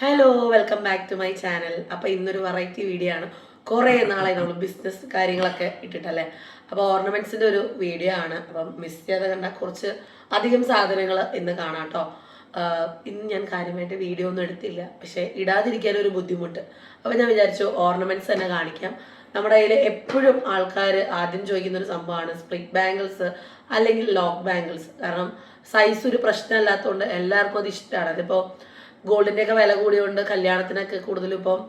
Hello welcome back to my channel അപ്പോൾ ഇന്നൊരു variety video ആണ്. കുറേ നാളായി നമ്മൾ ബിസിനസ് കാര്യങ്ങളൊക്കെ ഇട്ടിട്ടല്ലേ? അപ്പോൾ ഓർണമെന്റ്സിന്റെ ഒരു വീഡിയോ ആണ്. അപ്പം മിസ് ചെയ്യാതെ കണ്ട കുറച്ച് അധികം സാധനങ്ങൾ ഇന്ന് കാണാം കേട്ടോ ഇന്ന് ഞാൻ കാര്യമായിട്ട് വീഡിയോ ഒന്നും എടുത്തില്ല. പക്ഷേ ഇടാതിരിക്കാൻ ഒരു ബുദ്ധിമുട്ട്. അപ്പോൾ ഞാൻ വിചാരിച്ചു ഓർണമെന്റ്സ് തന്നെ കാണിക്കാം. നമ്മുടെ കയ്യിൽ എപ്പോഴും ആൾക്കാർ ആദ്യം ചോദിക്കുന്ന ഒരു സംഭവമാണ് സ്പ്ലിറ്റ് ബാംഗിൾസ് അല്ലെങ്കിൽ ലോക്ക് ബാംഗിൾസ് കാരണം സൈസ് ഒരു പ്രശ്നമല്ലാത്തതുകൊണ്ട് എല്ലാവർക്കും അത് ഇഷ്ടമാണ് അതിപ്പോൾ ഗോൾഡിന്റെ ഒക്കെ വില കൂടിയോണ്ട് കല്യാണത്തിനൊക്കെ കൂടുതലും ഇപ്പം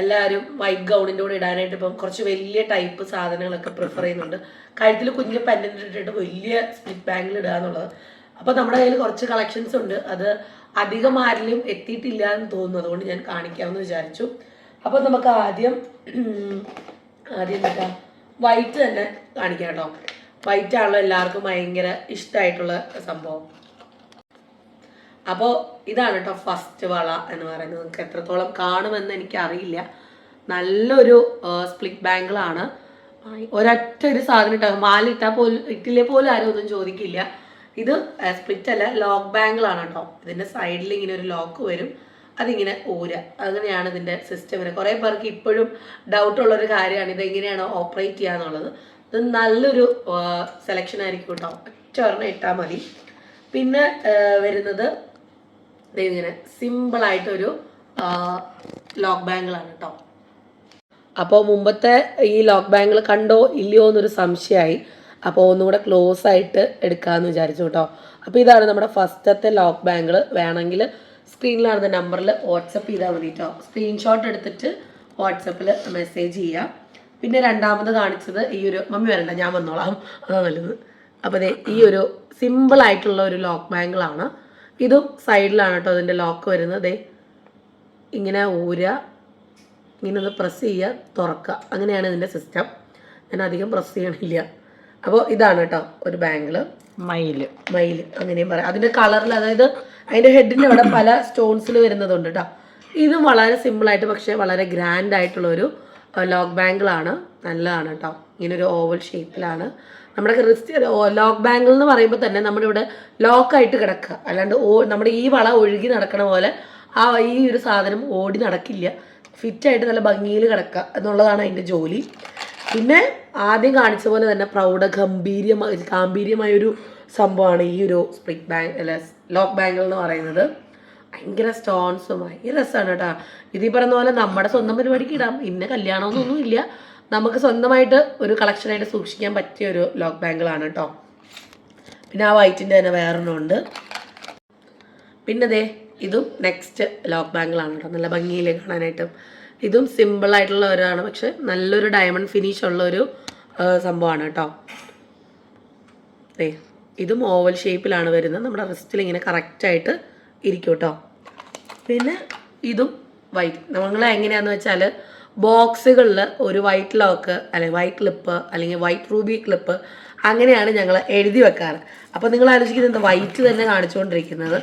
എല്ലാവരും വൈറ്റ് ഗൗണിന്റെ കൂടെ ഇടാനായിട്ട് ഇപ്പം കുറച്ച് വലിയ ടൈപ്പ് സാധനങ്ങളൊക്കെ പ്രിഫർ ചെയ്യുന്നുണ്ട്. കഴുത്തിൽ കുഞ്ഞ് പെൻഡന്റ് ഇട്ടിട്ട് വലിയ സ്പ്ലിറ്റ് ബാങ്കിൽ ഇടുക എന്നുള്ളത്. അപ്പോൾ നമ്മുടെ കയ്യിൽ കുറച്ച് കളക്ഷൻസ് ഉണ്ട്. അത് അധികം ആരിലും എത്തിയിട്ടില്ല എന്ന് തോന്നുന്നു. അതുകൊണ്ട് ഞാൻ കാണിക്കാമെന്ന് വിചാരിച്ചു. അപ്പോൾ നമുക്ക് ആദ്യം ആദ്യം എന്താ? വൈറ്റ് തന്നെ കാണിക്കാം കേട്ടോ. വൈറ്റ് ആണല്ലോ എല്ലാവർക്കും ഭയങ്കര ഇഷ്ടമായിട്ടുള്ള സംഭവം. അപ്പോൾ ഇതാണ് കേട്ടോ ഫസ്റ്റ് വള എന്ന് പറയുന്നത്. നിങ്ങൾക്ക് എത്രത്തോളം കാണുമെന്ന് എനിക്കറിയില്ല. നല്ലൊരു സ്പ്ലിറ്റ് ബാങ്കിളാണ് ഒരൊറ്റ ഒരു സാധനം ഇട്ടാൽ മാലിട്ടാൽ പോലും ഇട്ടില്ലേ പോലും ആരും ഒന്നും ചോദിക്കില്ല. ഇത് സ്പ്ലിറ്റ് അല്ല ലോക്ക് ബാങ്കിളാണ് കേട്ടോ ഇതിന്റെ സൈഡിൽ ഇങ്ങനെ ഒരു ലോക്ക് വരും. അതിങ്ങനെ ഊരുക അങ്ങനെയാണ് ഇതിന്റെ സിസ്റ്റം വരുന്നത്. കുറേ പേർക്ക് ഇപ്പോഴും ഡൗട്ടുള്ളൊരു കാര്യമാണ്. ഇതെങ്ങനെയാണ് ഓപ്പറേറ്റ് ചെയ്യുക എന്നുള്ളത്. ഇത് നല്ലൊരു സെലക്ഷൻ ആയിരിക്കും കേട്ടോ ഒറ്റ ഒരെണ്ണം ഇട്ടാൽ മതി. പിന്നെ വരുന്നത് ദേ ഇങ്ങനെ സിമ്പിളായിട്ടൊരു ലോക്ക് ബാങ്കിളാണ് കേട്ടോ അപ്പോൾ മുമ്പത്തെ ഈ ലോക്ക് ബാങ്കിൾ കണ്ടോ ഇല്ലയോ എന്നൊരു സംശയമായി അപ്പോൾ ഒന്നുകൂടെ ക്ലോസ് ആയിട്ട് എടുക്കാമെന്ന് വിചാരിച്ചു കേട്ടോ അപ്പോൾ ഇതാണ് നമ്മുടെ ഫസ്റ്റത്തെ ലോക്ക് ബാങ്കിൾ വേണമെങ്കിൽ സ്ക്രീനിലാണെന്ന നമ്പറിൽ വാട്സപ്പ് ചെയ്താൽ മതി കേട്ടോ സ്ക്രീൻഷോട്ട് എടുത്തിട്ട് വാട്സപ്പിൽ മെസ്സേജ് ചെയ്യാം. പിന്നെ രണ്ടാമത് കാണിച്ചത് ഈ ഒരു മമ്മി വരണ്ട ഞാൻ വന്നോളാം. അതാ നല്ലത്. അപ്പോൾ ഈ ഒരു സിമ്പിൾ ആയിട്ടുള്ള ഒരു ലോക്ക് ബാങ്കിളാണ് ഇതും സൈഡിലാണ് കേട്ടോ അതിന്റെ ലോക്ക് വരുന്നത്. ഇങ്ങനെ ഊര ഇങ്ങനെ ഒന്ന് പ്രസ് ചെയ്യുക തുറക്കുക. അങ്ങനെയാണ് ഇതിന്റെ സിസ്റ്റം ഞാൻ അധികം പ്രസ് ചെയ്യണില്ല. അപ്പോൾ ഇതാണ് കേട്ടോ ഒരു ബാങ്കിൾ മയിൽ. മയിൽ അങ്ങനെയും പറയാം. അതിന്റെ കളറിൽ അതായത് അതിന്റെ ഹെഡിന്റെ അവിടെ പല സ്റ്റോൺസിൽ വരുന്നതുണ്ട് കേട്ടോ. ഇതും വളരെ സിമ്പിളായിട്ട് പക്ഷേ വളരെ ഗ്രാൻഡ് ആയിട്ടുള്ള ഒരു ലോക്ക് ബാങ്കിളാണ് നല്ലതാണ് കേട്ടോ. ഇങ്ങനൊരു ഓവൽ ഷേപ്പിലാണ് നമ്മുടെ ക്രിസ്ത്യ ലോക്ക് ബാങ്കിൾ എന്ന് പറയുമ്പോൾ തന്നെ നമ്മുടെ ഇവിടെ ലോക്കായിട്ട് കിടക്കുക. അല്ലാണ്ട് ഓ നമ്മുടെ ഈ വള ഒഴുകി നടക്കണ പോലെ ആ ഈ ഒരു സാധനം ഓടി നടക്കില്ല. ഫിറ്റായിട്ട് നല്ല ഭംഗിയിൽ കിടക്കുക എന്നുള്ളതാണ് അതിന്റെ ജോലി. പിന്നെ ആദ്യം കാണിച്ച പോലെ തന്നെ പ്രൗഢ ഗംഭീര്യമായ ഗാംഭീര്യമായ ഒരു സംഭവമാണ് ഈ ഒരു സ്പ്രിക് ബാങ്ക് അല്ല ലോക്ക് ബാങ്കിൾ എന്ന് പറയുന്നത്. ഭയങ്കര സ്റ്റോൺസും ഭയങ്കര രസമാണ് കേട്ടോ. ഇതീ പറയുന്ന പോലെ നമ്മുടെ സ്വന്തം പരിപാടിക്ക് ഇടാം. ഇന്ന കല്യാണമൊന്നും ഇല്ല നമുക്ക് സ്വന്തമായിട്ട് ഒരു കളക്ഷനായിട്ട് സൂക്ഷിക്കാൻ പറ്റിയ ഒരു ലോക്ക് ബാങ്കിളാണ് കേട്ടോ പിന്നെ ആ വൈറ്റിന്റെ തന്നെ വേറൊരെണ്ണം ഉണ്ട്. പിന്നെ ദേ ഇതും നെക്സ്റ്റ് ലോക്ക് ബാങ്കിളാണ് കേട്ടോ നല്ല ഭംഗിയിൽ കാണാനായിട്ടും. ഇതും സിമ്പിൾ ആയിട്ടുള്ള ഒരാണ്. പക്ഷെ നല്ലൊരു ഡയമണ്ട് ഫിനിഷ് ഉള്ള ഒരു സംഭവമാണ് കേട്ടോ ദേ ഇതും ഓവൽ ഷേപ്പിലാണ് വരുന്നത്. നമ്മുടെ റിസ്റ്റിൽ ഇങ്ങനെ കറക്റ്റായിട്ട് ഇരിക്കും കേട്ടോ പിന്നെ ഇതും വൈറ്റ് നമ്മൾ എങ്ങനെയാന്ന് വെച്ചാൽ ബോക്സുകളിൽ ഒരു വൈറ്റ് ലോക്ക് അല്ലെങ്കിൽ വൈറ്റ് ക്ലിപ്പ് അല്ലെങ്കിൽ വൈറ്റ് റൂബി ക്ലിപ്പ് അങ്ങനെയാണ് ഞങ്ങൾ എഴുതി വെക്കാറ്. അപ്പോൾ നിങ്ങൾ ആലോചിക്കുന്നത് എന്താ വൈറ്റ് തന്നെ കാണിച്ചുകൊണ്ടിരിക്കുന്നത്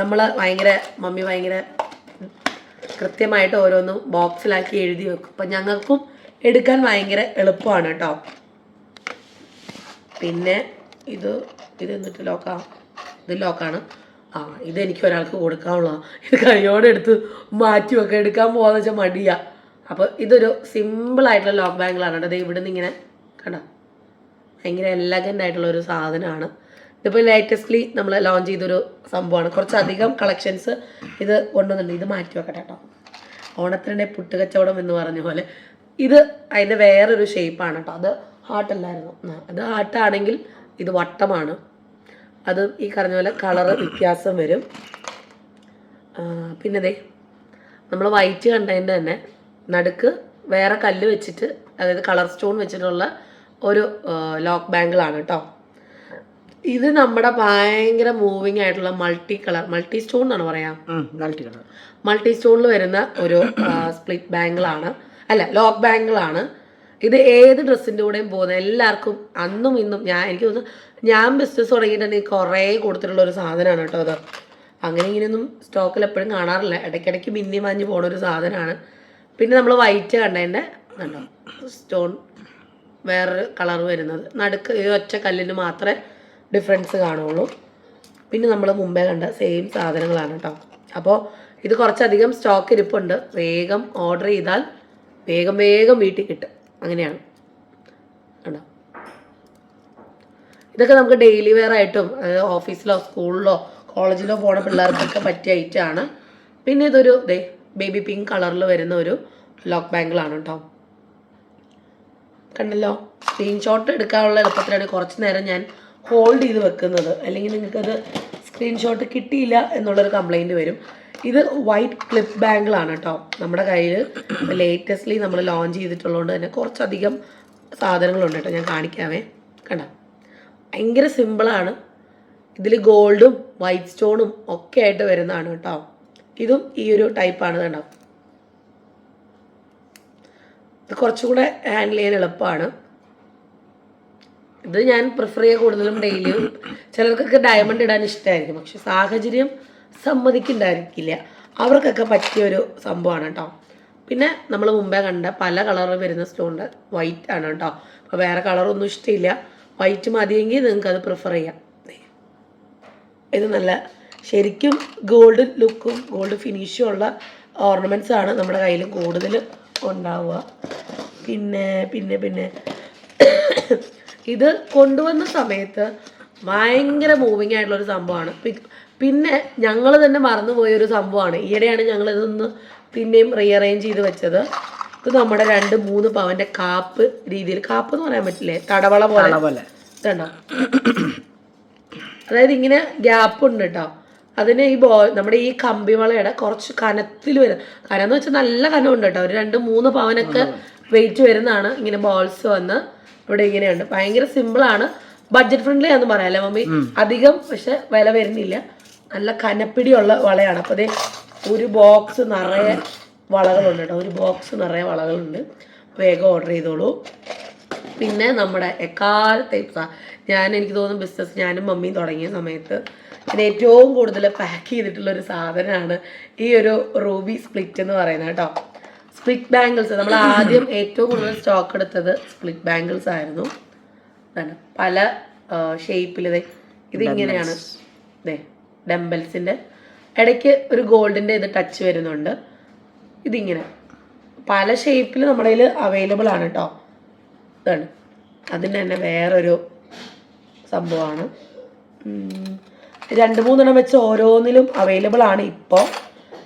നമ്മൾ ഭയങ്കര മമ്മി ഭയങ്കര കൃത്യമായിട്ട് ഓരോന്നും ബോക്സിലാക്കി എഴുതി വെക്കും. അപ്പം ഞങ്ങൾക്കും എടുക്കാൻ ഭയങ്കര എളുപ്പമാണ് കേട്ടോ. പിന്നെ ഇത് ഇത് എന്നിട്ട് ലോക്കാണ് ഇത് ലോക്കാണ് ആ ഇതെനിക്ക് ഒരാൾക്ക് കൊടുക്കാനുള്ള ഇത് കൈയോടെ എടുത്ത് മാറ്റി വെക്കുക എടുക്കാൻ പോകാന്ന് വെച്ചാൽ മടിയാ. അപ്പോൾ ഇതൊരു സിമ്പിൾ ആയിട്ടുള്ള ലോക്ക് ബാങ്കിളാണ് കേട്ടോ. ഇവിടെ നിന്ന് ഇങ്ങനെ കണ്ടോ? ഭയങ്കര എലഗന്റ് ആയിട്ടുള്ള ഒരു സാധനമാണ്. ഇതിപ്പോൾ ലേറ്റസ്റ്റ്ലി നമ്മൾ ലോഞ്ച് ചെയ്തൊരു സംഭവമാണ്. കുറച്ചധികം കളക്ഷൻസ് ഇത് കൊണ്ടുവന്നിട്ടുണ്ട്. ഇത് മാറ്റി വെക്കട്ടെ കേട്ടോ. ഓണത്തിന്റെ പുട്ടുകച്ചവടം എന്ന് പറഞ്ഞ പോലെ. ഇത് അതിന്റെ വേറൊരു ഷേപ്പാണ് കേട്ടോ. അത് ഹാർട്ടല്ലായിരുന്നു അത് ഹാർട്ടാണെങ്കിൽ ഇത് വട്ടമാണ്. അത് ഈ പറഞ്ഞ പോലെ കളറ് വ്യത്യാസം വരും. പിന്നെ ദേ നമ്മൾ വൈറ്റ് കണ്ടതിന്റെ തന്നെ നടുക്ക് വേറെ കല്ല് വെച്ചിട്ട് അതായത് കളർ സ്റ്റോൺ വെച്ചിട്ടുള്ള ഒരു ലോക്ക് ബാങ്കിളാണ് കേട്ടോ ഇത് നമ്മുടെ ഭയങ്കര മൂവിങ് ആയിട്ടുള്ള മൾട്ടി കളർ മൾട്ടി സ്റ്റോൺ എന്നാണ് പറയാം? മൾട്ടി കളർ മൾട്ടി സ്റ്റോണിൽ വരുന്ന ഒരു സ്പ്ലിറ്റ് ബാങ്കിളാണ് അല്ല ലോക്ക് ബാങ്കിളാണ് ഇത് ഏത് ഡ്രസ്സിന്റെ കൂടെയും പോകുന്ന എല്ലാവർക്കും അന്നും ഇന്നും ഞാൻ എനിക്ക് തോന്നുന്നു ഞാൻ ബിസിനസ് തുടങ്ങിയിട്ടുണ്ടെങ്കിൽ കുറേ കൊടുത്തിട്ടുള്ള ഒരു സാധനമാണ് കേട്ടോ അത്. അങ്ങനെ ഇങ്ങനെയൊന്നും സ്റ്റോക്കിൽ എപ്പോഴും കാണാറില്ല. ഇടയ്ക്കിടയ്ക്ക് മിന്നി മാഞ്ഞ് പോണ ഒരു സാധനമാണ്. പിന്നെ നമ്മൾ വൈറ്റ് കണ്ടതിന്റെ കണ്ടോ? സ്റ്റോൺ വേറൊരു കളർ വരുന്നത്. നടുക്ക് ഈ ഒറ്റ കല്ലിന് മാത്രമേ ഡിഫറൻസ് കാണുള്ളൂ. പിന്നെ നമ്മൾ മുമ്പേ കണ്ട സെയിം സാധനങ്ങളാണ് കേട്ടോ. അപ്പോൾ ഇത് കുറച്ചധികം സ്റ്റോക്ക് ഇരിപ്പുണ്ട്. വേഗം ഓർഡർ ചെയ്താൽ വേഗം വേഗം വീട്ടിൽ കിട്ടും. അങ്ങനെയാണ്. കണ്ടോ? ഇതൊക്കെ നമുക്ക് ഡെയിലി വെയർ ആയിട്ടും ഓഫീസിലോ സ്കൂളിലോ കോളേജിലോ പോണ പിള്ളേർക്കൊക്കെ പറ്റിയ ഐറ്റമാണ് പിന്നെ ഇതൊരു ദേ ബേബി പിങ്ക് കളറിൽ വരുന്ന ഒരു ലോക്ക് ബാങ്കിളാണ് കേട്ടോ കണ്ടല്ലോ? സ്ക്രീൻഷോട്ട് എടുക്കാനുള്ള എളുപ്പത്തിലാണ് കുറച്ച് നേരം ഞാൻ ഹോൾഡ് ചെയ്ത് വെക്കുന്നത്. അല്ലെങ്കിൽ നിങ്ങൾക്കത് സ്ക്രീൻഷോട്ട് കിട്ടിയില്ല എന്നുള്ളൊരു കംപ്ലൈന്റ് വരും. ഇത് വൈറ്റ് ക്ലിപ്പ് ബാങ്കിളാണ് കേട്ടോ നമ്മുടെ കയ്യിൽ ലേറ്റസ്റ്റ്ലി നമ്മൾ ലോഞ്ച് ചെയ്തിട്ടുള്ളതുകൊണ്ട് തന്നെ കുറച്ചധികം സാധനങ്ങളുണ്ട് കേട്ടോ ഞാൻ കാണിക്കാവേ. കണ്ട? ഭയങ്കര സിമ്പിളാണ് ഇതിൽ ഗോൾഡും വൈറ്റ് സ്റ്റോണും ഒക്കെ ആയിട്ട് വരുന്നതാണ് കേട്ടോ ഇതും ഈ ഒരു ടൈപ്പാണ് കണ്ടോ? ഇത് കുറച്ചുകൂടെ ഹാൻഡിൽ ചെയ്യാൻ എളുപ്പമാണ്. ഇത് ഞാൻ പ്രിഫർ ചെയ്യുക കൂടുതലും ഡെയിലിയും ചിലർക്കൊക്കെ ഡയമണ്ട് ഇടാൻ ഇഷ്ടമായിരിക്കും പക്ഷെ സാഹചര്യം സമ്മതിക്കുന്നുണ്ടായിരിക്കില്ല. അവർക്കൊക്കെ പറ്റിയൊരു സംഭവമാണ് കേട്ടോ. പിന്നെ നമ്മൾ മുമ്പേ കണ്ട പല കളറിൽ വരുന്ന സ്റ്റോണിന്റെ വൈറ്റ് ആണ് കേട്ടോ. അപ്പോൾ വേറെ കളറൊന്നും ഇഷ്ടമില്ല. വൈറ്റ് മതിയെങ്കിൽ നിങ്ങൾക്ക് അത് പ്രിഫർ ചെയ്യാം. ഇത് നല്ല ശരിക്കും ഗോൾഡ് ലുക്കും ഗോൾഡ് ഫിനിഷും ഉള്ള ഓർണമെന്റ്സ് ആണ് നമ്മുടെ കയ്യിൽ കൂടുതൽ ഉണ്ടാവുക. പിന്നെ പിന്നെ പിന്നെ ഇത് കൊണ്ടുവന്ന സമയത്ത് ഭയങ്കര മൂവിങ് ആയിട്ടുള്ളൊരു സംഭവമാണ്. പിന്നെ ഞങ്ങൾ തന്നെ മറന്നുപോയ ഒരു സംഭവമാണ്. ഈയിടെയാണ് ഞങ്ങൾ ഇതൊന്ന് പിന്നെയും റീഅറേഞ്ച് ചെയ്ത് വെച്ചത്. ഇത് നമ്മുടെ രണ്ട് മൂന്ന് പവന്റെ കാപ്പ് രീതിയിൽ. കാപ്പ് എന്ന് പറയാൻ പറ്റില്ലേ? തടവള പോലെ. ഇതുണ്ടോ. അതായത് ഇങ്ങനെ ഗ്യാപ്പ് ഉണ്ട് കേട്ടോ അതിന് ഈ ബോ നമ്മുടെ ഈ കമ്പിവളയുടെ കുറച്ച് കനത്തിൽ വരും. കനം എന്ന് വെച്ചാൽ നല്ല ഉണ്ട് കേട്ടോ ഒരു രണ്ട് മൂന്ന് പവനൊക്കെ വെയിറ്റ് വരുന്നതാണ് ഇങ്ങനെ ബോൾസ് വന്ന് ഇവിടെ ഇങ്ങനെയുണ്ട്. ഭയങ്കര സിമ്പിളാണ് ബഡ്ജറ്റ് ഫ്രണ്ട്ലി ആണെന്ന് പറയാം അല്ലേ മമ്മി? അധികം പക്ഷെ വില വരുന്നില്ല. നല്ല കനപ്പിടിയുള്ള വളയാണ്. അപ്പോൾ അതേ ഒരു ബോക്സ് നിറയെ വളകളുണ്ട് കേട്ടോ ഒരു ബോക്സ് നിറയെ വളകളുണ്ട്. വേഗം ഓർഡർ ചെയ്തോളൂ. പിന്നെ നമ്മുടെ എക്കാലത്തെ ഇപ്പം ഞാൻ എനിക്ക് തോന്നുന്നു ബിസിനസ് ഞാനും മമ്മിയും തുടങ്ങിയ സമയത്ത് ഞാൻ ഏറ്റവും കൂടുതൽ പാക്ക് ചെയ്തിട്ടുള്ള ഒരു സാധനമാണ് ഈ ഒരു റൂബി സ്പ്ലിറ്റ് എന്ന് പറയുന്നത് കേട്ടോ സ്പ്ലിറ്റ് ബാംഗിൾസ് നമ്മൾ ആദ്യം ഏറ്റവും കൂടുതൽ സ്റ്റോക്ക് എടുത്തത് സ്പ്ലിറ്റ് ബാംഗിൾസ് ആയിരുന്നു. പല ഷേപ്പിൽ ഇതിങ്ങനെയാണ്. ഇതേ ഡംബൽസിന്റെ ഇടയ്ക്ക് ഒരു ഗോൾഡിന്റെ ഇത് ടച്ച് വരുന്നുണ്ട്. ഇതിങ്ങനെ. പല ഷേപ്പിൽ നമ്മുടെ കയ്യിൽ അവൈലബിൾ ആണ് കേട്ടോ ഇതാണ്. അതിന് തന്നെ വേറൊരു സംഭവമാണ്. രണ്ട് മൂന്നെണ്ണം വെച്ച് ഓരോന്നിലും അവൈലബിൾ ആണ് ഇപ്പോൾ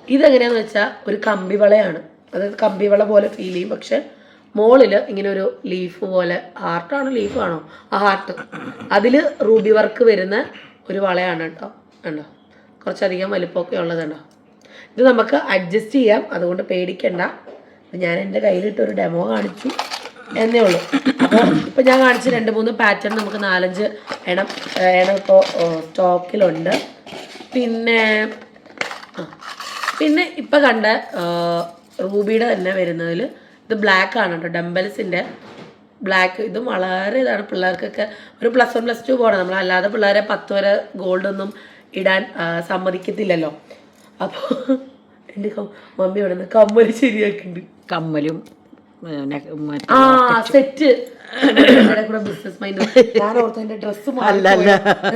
ഇതെങ്ങനെയാന്ന് വെച്ചാൽ ഒരു കമ്പിവളയാണ് അതായത് കമ്പിവള പോലെ ഫീൽ ചെയ്യും. പക്ഷെ മോളിൽ ഇങ്ങനെ ഒരു ലീഫ് പോലെ ഹാർട്ടാണോ ലീഫാണോ ആ ഹാർട്ട് അതിൽ റൂബി വർക്ക് വരുന്ന ഒരു വളയാണ് കേട്ടോ കണ്ടോ കുറച്ചധികം വലിപ്പമൊക്കെ ഉള്ളതുണ്ടോ? ഇത് നമുക്ക് അഡ്ജസ്റ്റ് ചെയ്യാം. അതുകൊണ്ട് പേടിക്കണ്ട. ഞാൻ എന്റെ കയ്യിലിട്ടൊരു ഡെമോ കാണിച്ചു എന്നേ ഉള്ളൂ. അപ്പോൾ ഇപ്പം ഞാൻ കാണിച്ച രണ്ട് മൂന്ന് പാറ്റേൺ നമുക്ക് നാലഞ്ച് എണ്ണം എണ്ണം ഇപ്പോൾ സ്റ്റോക്കിലുണ്ട് പിന്നെ പിന്നെ ഇപ്പം കണ്ട റൂബിയുടെ തന്നെ വരുന്നതിൽ ഇത് ബ്ലാക്ക് ആണ് കേട്ടോ. ഡംബൽസിന്റെ ബ്ലാക്ക് ഇതും വളരെ ഇതാണ്. പിള്ളേർക്കൊക്കെ ഒരു പ്ലസ് വൺ പ്ലസ് ടു പോകണം നമ്മളല്ലാതെ പിള്ളേരെ പത്ത് വരെ ഗോൾഡ് ഒന്നും ഇടാൻ സമ്മതിക്കത്തില്ലല്ലോ. അപ്പോൾ എന്റെ മമ്മി അവിടെ നിന്ന് കമ്മൽ ശരിയാക്കുന്നുണ്ട് കമ്മലും ആ സെറ്റ്. കൂടെ ബിസിനസ് മൈൻഡ് ഞാൻ ഓർത്ത് എന്റെ ഡ്രസ്സ്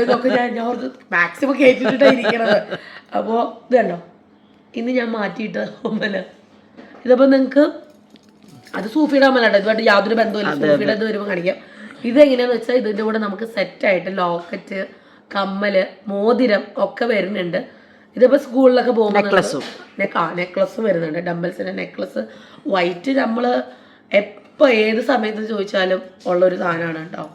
ഇതൊക്കെ ഞാൻ ഞാൻ ഓർത്ത് മാക്സിമം കയറ്റിട്ടാ ഇരിക്കണത്. അപ്പോ ഇത് കണ്ടോ? ഇന്ന് ഞാൻ മാറ്റിയിട്ട് അമ്മല ഇതപ്പോ നിങ്ങക്ക് അത് സൂഫിയുടെ അമ്മല ഇതുമായിട്ട് യാതൊരു ബന്ധവുമില്ല. സൂഫിയുടെ ഇത് വരുമ്പോൾ കാണിക്കാം. ഇത് എങ്ങനെയാന്ന് വെച്ചാൽ ഇതിന്റെ കൂടെ നമുക്ക് സെറ്റ് ആയിട്ട് ലോക്കറ്റ് കമ്മൽ മോതിരം ഒക്കെ വരുന്നുണ്ട്. ഇതിപ്പോ സ്കൂളിലൊക്കെ പോകുമ്പോൾ. ആ നെക്ലസും വരുന്നുണ്ട്. ഡംബൽസിന്റെ നെക്ലസ്. വൈറ്റ് നമ്മൾ എപ്പോൾ ഏത് സമയത്ത് ചോദിച്ചാലും ഉള്ളൊരു സാധനമാണ് കേട്ടോ.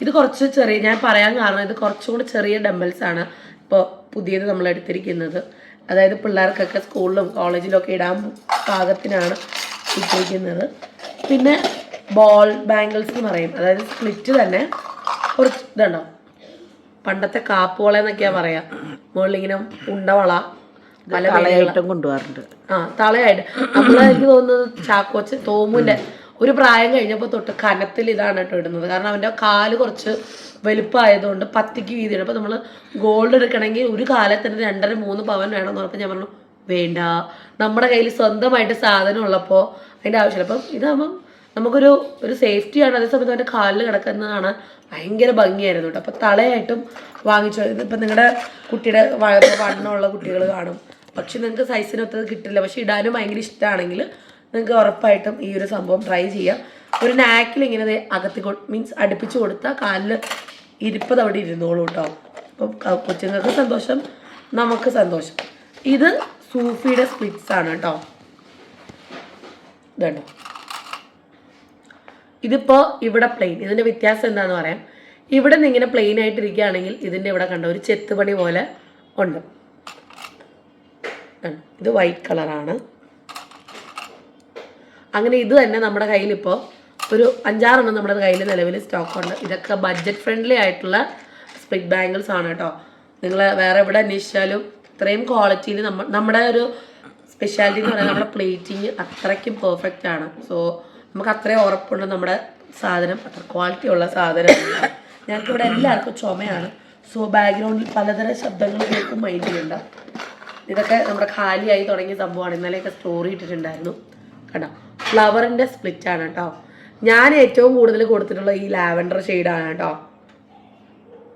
ഇത് കുറച്ച് ചെറിയ ഞാൻ പറയാൻ കാരണം ഇത് കുറച്ചും കൂടി ചെറിയ ഡംബൽസ് ആണ് ഇപ്പോൾ പുതിയത് നമ്മൾ എടുത്തിരിക്കുന്നത്. അതായത് പിള്ളേർക്കൊക്കെ സ്കൂളിലും കോളേജിലും ഒക്കെ ഇടാൻ പാകത്തിനാണ് ഇട്ടിരിക്കുന്നത്. പിന്നെ ബോൾ ബാംഗിൾസ് എന്ന് പറയും. അതായത് സ്പ്ലിറ്റ് തന്നെ. കുറച്ച് ഇതുണ്ടോ? പണ്ടത്തെ കാപ്പുവള എന്നൊക്കെയാ പറയാ. മുകളിലിങ്ങനെ ഉണ്ടവള പല തളയായിട്ടും കൊണ്ടുപോകാറുണ്ട്. ആ തളയായിട്ട്. അപ്പോൾ എനിക്ക് തോന്നുന്നത് ചാക്കോച്ച് തോമുന്റെ ഒരു പ്രായം കഴിഞ്ഞപ്പോൾ തൊട്ട് കനത്തിൽ ഇതാണ് കേട്ടോ ഇടുന്നത്. കാരണം അവന്റെ കാൽ കുറച്ച് വലുപ്പമായതുകൊണ്ട് പത്തിക്ക് വീതിയാണ്. അപ്പോൾ നമ്മൾ ഗോൾഡ് എടുക്കണമെങ്കിൽ ഒരു കാലത്തിന് രണ്ടര മൂന്ന് പവൻ വേണം എന്ന് പറഞ്ഞപ്പോൾ ഞാൻ പറഞ്ഞു വേണ്ട. നമ്മുടെ കയ്യിൽ സ്വന്തമായിട്ട് സാധനം ഉള്ളപ്പോൾ അതിന്റെ ആവശ്യമില്ല. അപ്പം ഇതാകുമ്പം നമുക്കൊരു ഒരു സേഫ്റ്റിയാണ് അതേസമയത്ത് അവന്റെ കാലിൽ കിടക്കുന്നതാണ് ഭയങ്കര ഭംഗിയായിരുന്നു കേട്ടോ. അപ്പോൾ തളയായിട്ടും വാങ്ങിച്ചു. ഇപ്പം നിങ്ങളുടെ കുട്ടിയുടെ വണ്ണമുള്ള കുട്ടികൾ കാണും. പക്ഷെ നിങ്ങൾക്ക് സൈസിനൊത്തത് കിട്ടില്ല. പക്ഷെ ഇടാനും ഭയങ്കര ഇഷ്ടമാണെങ്കിൽ നിങ്ങൾക്ക് ഉറപ്പായിട്ടും ഈ ഒരു സംഭവം ട്രൈ ചെയ്യാം. ഒരു നാക്കിൽ ഇങ്ങനെ അകത്തി മീൻസ് അടുപ്പിച്ച് കൊടുത്താൽ കാലിൽ ഇരിപ്പത് അവിടെ ഇരുന്നോളൂ കേട്ടോ. അപ്പോൾ കൊച്ചുങ്ങൾക്ക് സന്തോഷം നമുക്ക് സന്തോഷം. ഇത് സൂഫിയുടെ സ്പിറ്റ്സ് ആണ് കേട്ടോ. ഇതുണ്ടോ ഇതിപ്പോൾ ഇവിടെ പ്ലെയിൻ ഇതിന്റെ വ്യത്യാസം എന്താണെന്ന് പറയാം. ഇവിടെ നിന്ന് ഇങ്ങനെ പ്ലെയിൻ ആയിട്ടിരിക്കുകയാണെങ്കിൽ ഇതിന്റെ ഇവിടെ കണ്ട ഒരു ചെത്തുപണി പോലെ ഉണ്ട്. ഇത് വൈറ്റ് കളറാണ് അങ്ങനെ ഇത് തന്നെ നമ്മുടെ കയ്യിൽ ഇപ്പോ ഒരു അഞ്ചാറെണ്ണം നമ്മുടെ കയ്യിൽ നിലവിൽ സ്റ്റോക്ക് ഉണ്ട്. ഇതൊക്കെ ബഡ്ജറ്റ് ഫ്രണ്ട്ലി ആയിട്ടുള്ള സ്പ്ലിറ്റ് ബാംഗിൾസ് ആണ് കേട്ടോ. നിങ്ങൾ വേറെ എവിടെ അന്വേഷിച്ചാലും ഇത്രയും ക്വാളിറ്റിയിൽ നമ്മ നമ്മുടെ ഒരു സ്പെഷ്യാലിറ്റി എന്ന് പറയുന്നത് നമ്മുടെ പ്ലേറ്റിങ് അത്രയ്ക്കും പെർഫെക്റ്റ് ആണ്. സോ നമുക്ക് അത്രയും ഉറപ്പുണ്ട് നമ്മുടെ സാധനം അത്ര ക്വാളിറ്റി ഉള്ള സാധനം ഞങ്ങൾക്ക് ഇവിടെ എല്ലാവർക്കും ചുമയാണ്. സോ ബാക്ക്ഗ്രൗണ്ടിൽ പലതരം ശബ്ദങ്ങൾ കേൾക്കും മൈൻഡ് ചെയ്യണ്ട ഇതൊക്കെ നമ്മുടെ ഖാലിയായി തുടങ്ങിയ സംഭവമാണ്. ഇന്നലെയൊക്കെ സ്റ്റോറി ഇട്ടിട്ടുണ്ടായിരുന്നു. കണ്ടോ? ഫ്ലവറിന്റെ ആണ് കേട്ടോ. ഞാൻ ഏറ്റവും കൂടുതൽ കൊടുത്തിട്ടുള്ള ഈ ലാവൻഡർ ഷെയ്ഡാണ് കേട്ടോ.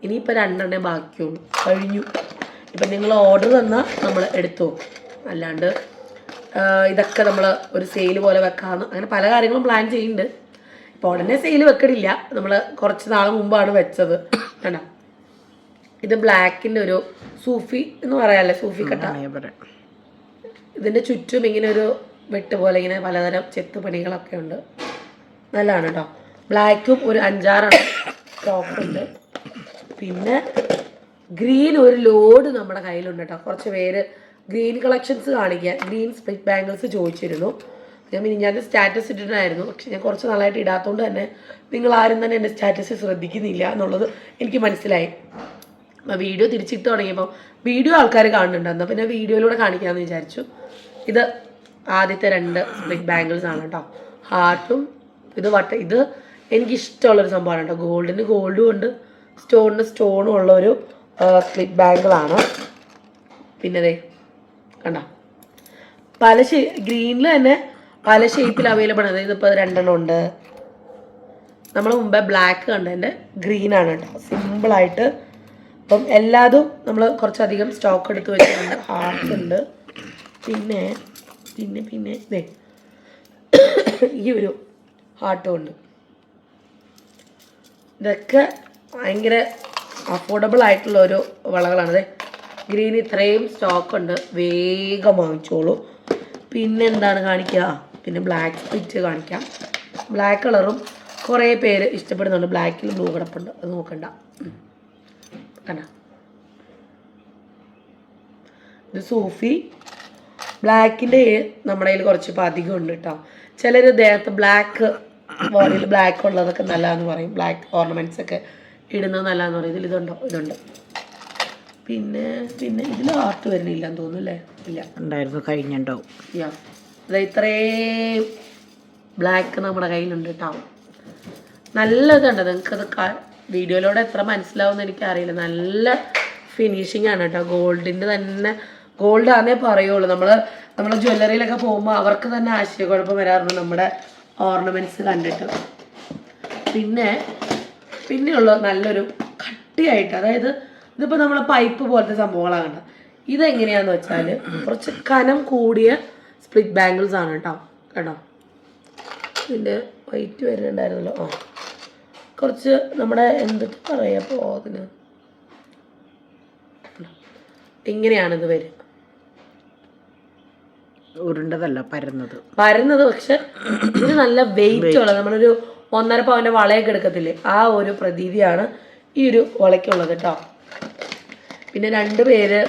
ഇനിയിപ്പോൾ രണ്ടെണ്ണേ ബാക്കിയുള്ളൂ. കഴിഞ്ഞു. ഇപ്പം നിങ്ങൾ ഓർഡർ തന്നാൽ നമ്മൾ എടുത്തു അല്ലാണ്ട് ഇതൊക്കെ നമ്മൾ ഒരു സെയിൽ പോലെ വെക്കാമെന്ന് അങ്ങനെ പല കാര്യങ്ങളും പ്ലാൻ ചെയ്യുന്നുണ്ട് ഇപ്പോൾ ഉടനെ സെയിൽ വെക്കണില്ല. നമ്മൾ കുറച്ച് നാൾ മുമ്പാണ് വെച്ചത്. കണ്ടോ ഇത് ബ്ലാക്കിന്റെ ഒരു സൂഫി എന്ന് പറയാല്ലേ? സൂഫി കട്ട. ഇതിന്റെ ചുറ്റും ഇങ്ങനെ ഒരു വെട്ട് പോലെ ഇങ്ങനെ പലതരം ചെത്ത് പണികളൊക്കെ ഉണ്ട്. നല്ലതാണ് കേട്ടോ ബ്ലാക്കും ഒരു അഞ്ചാറെണ്ണം ടോപ്പുണ്ട് പിന്നെ ഗ്രീൻ ഒരു ലോഡ് നമ്മുടെ കയ്യിലുണ്ട് കേട്ടോ കുറച്ച് പേര് ഗ്രീൻ കളക്ഷൻസ് കാണിക്കാൻ ഗ്രീൻ സ്പ്ലിറ്റ് ബാംഗിൾസ് ചോദിച്ചിരുന്നു. ഞാൻ മിനിഞ്ഞാന്റെ സ്റ്റാറ്റസ് ഇട്ടിട്ടുണ്ടായിരുന്നു. പക്ഷെ ഞാൻ കുറച്ച് നാളായിട്ട് ഇടാത്തതുകൊണ്ട് തന്നെ നിങ്ങൾ ആരും തന്നെ എന്റെ സ്റ്റാറ്റസ് ശ്രദ്ധിക്കുന്നില്ല എന്നുള്ളത് എനിക്ക് മനസ്സിലായി. അപ്പോൾ വീഡിയോ തിരിച്ചിട്ട് തുടങ്ങിയപ്പോൾ വീഡിയോ ആൾക്കാർ കാണുന്നുണ്ടായിരുന്നു. അപ്പോൾ ഞാൻ വീഡിയോയിലൂടെ കാണിക്കാമെന്ന് വിചാരിച്ചു. ഇത് ആദ്യത്തെ രണ്ട് സ്പ്ലിറ്റ് ബാംഗിൾസ് ആണ് കേട്ടോ. ഹാർട്ടും ഇത് വട്ട ഇത് എനിക്കിഷ്ടമുള്ളൊരു സംഭവമാണ് കേട്ടോ. ഗോൾഡിന് ഗോൾഡും ഉണ്ട് സ്റ്റോണിന് സ്റ്റോണും ഉള്ളൊരു സ്പ്ലിറ്റ് ബാംഗിളാണ് പിന്നെ ദേ കണ്ട? പല ഗ്രീനിൽ തന്നെ പല ഷേപ്പിൽ അവൈലബിൾ ആണ് അതായത് ഇപ്പോൾ രണ്ടെണ്ണം ഉണ്ട്. നമ്മൾ മുമ്പേ ബ്ലാക്ക് കണ്ടതിന്റെ ഗ്രീനാണ് കേട്ടോ. സിമ്പിളായിട്ട് അപ്പം എല്ലാതും നമ്മൾ കുറച്ചധികം സ്റ്റോക്ക് എടുത്ത് വെച്ചിട്ടുണ്ട് ഹാർട്ട് ഉണ്ട്. പിന്നെ പിന്നെ പിന്നെ ഇതേ ഈ ഒരു ഹാർട്ടും ഉണ്ട്. ഇതൊക്കെ ഭയങ്കര അഫോർഡബിൾ ആയിട്ടുള്ള ഒരു വളകളാണ്. അതെ ഗ്രീൻ ഇത്രയും സ്റ്റോക്ക് ഉണ്ട്. വേഗം വാങ്ങിച്ചോളൂ. പിന്നെ എന്താണ് കാണിക്കുക പിന്നെ ബ്ലാക്ക് സ്പിറ്റ് കാണിക്കാം. ബ്ലാക്ക് കളറും കുറേ പേര് ഇഷ്ടപ്പെടുന്നുണ്ട്. ബ്ലാക്കിൽ ബ്ലൂ കിടപ്പുണ്ട് അത് നോക്കണ്ട. ഇത് സൂഫി. ബ്ലാക്കിന്റെ നമ്മുടെ കയ്യിൽ കുറച്ച് അധികം ഉണ്ട് കേട്ടോ ചിലർ ദേഹത്ത് ബ്ലാക്ക് ബോഡിയിൽ ബ്ലാക്ക് ഉള്ളതൊക്കെ നല്ലതെന്ന് പറയും. ബ്ലാക്ക് ഓർണമെന്റ്സ് ഒക്കെ ഇടുന്നത് നല്ലതെന്ന് പറയും. ഇതിൽ ഇതുണ്ടോ? ഇതുണ്ട്. പിന്നെ പിന്നെ ഇതിൽ ആർട്ട് വരുന്നില്ല എന്ന് തോന്നുന്നു അല്ലേ? ഇല്ല. ഉണ്ടായിരുന്നു കഴിഞ്ഞുണ്ടാവും. യാ ഇത് ഇത്രയും ബ്ലാക്ക് നമ്മുടെ കയ്യിലുണ്ട് കേട്ടോ നല്ലതുണ്ട്. നിങ്ങൾക്കത് വീഡിയോയിലൂടെ എത്ര മനസ്സിലാവുമെന്ന് എനിക്കറിയില്ല. നല്ല ഫിനിഷിംഗ് ആണ് കേട്ടോ ഗോൾഡിന്റെ തന്നെ ഗോൾഡ് ആണേ പറയുള്ളൂ. നമ്മൾ നമ്മൾ ജ്വല്ലറിയിലൊക്കെ പോകുമ്പോൾ അവർക്ക് തന്നെ ആശയക്കുഴപ്പം വരാറുണ്ട് നമ്മുടെ ഓർണമെന്റ്സ് കണ്ടിട്ട്. പിന്നെ പിന്നെയുള്ള നല്ലൊരു കട്ടിയായിട്ട് അതായത് ഇതിപ്പോൾ നമ്മൾ പൈപ്പ് പോലത്തെ സംഭവങ്ങളാണ് കേട്ടോ. ഇതെങ്ങനെയാന്ന് വെച്ചാൽ കുറച്ച് കനം കൂടിയ സ്പ്ലിറ്റ് ബാംഗിൾസ് ആണ് കേട്ടോ. കേട്ടോ ഇതിന്റെ വൈറ്റ് വരുന്നുണ്ടായിരുന്നല്ലോ. ആ. കുറച്ച് നമ്മുടെ എന്തൊക്കെ പറയാ അപ്പോൾ അതിന്? ഇങ്ങനെയാണിത് വരിക ഉരുണ്ടതല്ല പരന്നത്. പരന്നത് പക്ഷെ ഇത് നല്ല വെയിറ്റ് ഉള്ളത് നമ്മളൊരു ഒന്നര പവന്റെ വളയൊക്കെ എടുക്കത്തില്ലേ? ആ ഒരു പ്രതീതിയാണ് ഈ ഒരു വളയ്ക്കുള്ളത് കേട്ടോ. പിന്നെ രണ്ട് പേര്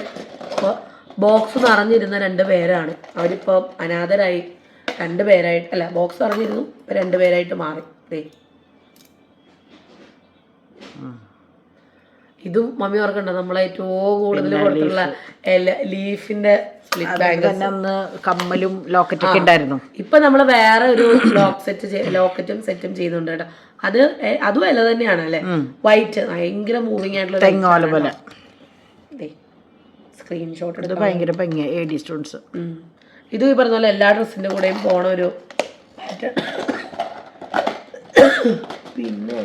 ബോക്സ് നിറഞ്ഞിരുന്ന രണ്ട് പേരാണ്. അവരിപ്പോൾ അനാഥരായി. രണ്ട് പേരായിട്ട് അല്ല ബോക്സ് നിറഞ്ഞിരുന്നു. ഇപ്പം രണ്ട് പേരായിട്ട് മാറി. ദേ. ഇതും മമ്മി ഓർക്കണ്ട നമ്മളെ ഏറ്റവും കൂടുതൽ കൊടുത്തിട്ടുള്ള ലീഫിന്റെ കമ്മലും ലോക്കറ്റൊക്കെ ഉണ്ടായിരുന്നു. ഇപ്പൊ നമ്മൾ വേറെ ഒരു ലോക്ക് സെറ്റ് ലോക്കറ്റും സെറ്റും ചെയ്യുന്നുണ്ട് കേട്ടോ. അത് അതും വില തന്നെയാണ് അല്ലെ? വൈറ്റ് ഭയങ്കര മൂവിങ് ആയിട്ടുള്ള തെങ്ങോല പോലെ. സ്ക്രീൻഷോട്ട് എടുത്ത് ഭയങ്കര ഭംഗിയാണ് എ ഡി സ്റ്റോൺസ് ഇത് ഈ പറഞ്ഞ പോലെ എല്ലാ ഡ്രസ്സിന്റെ കൂടെയും പോണ ഒരു പിന്നെ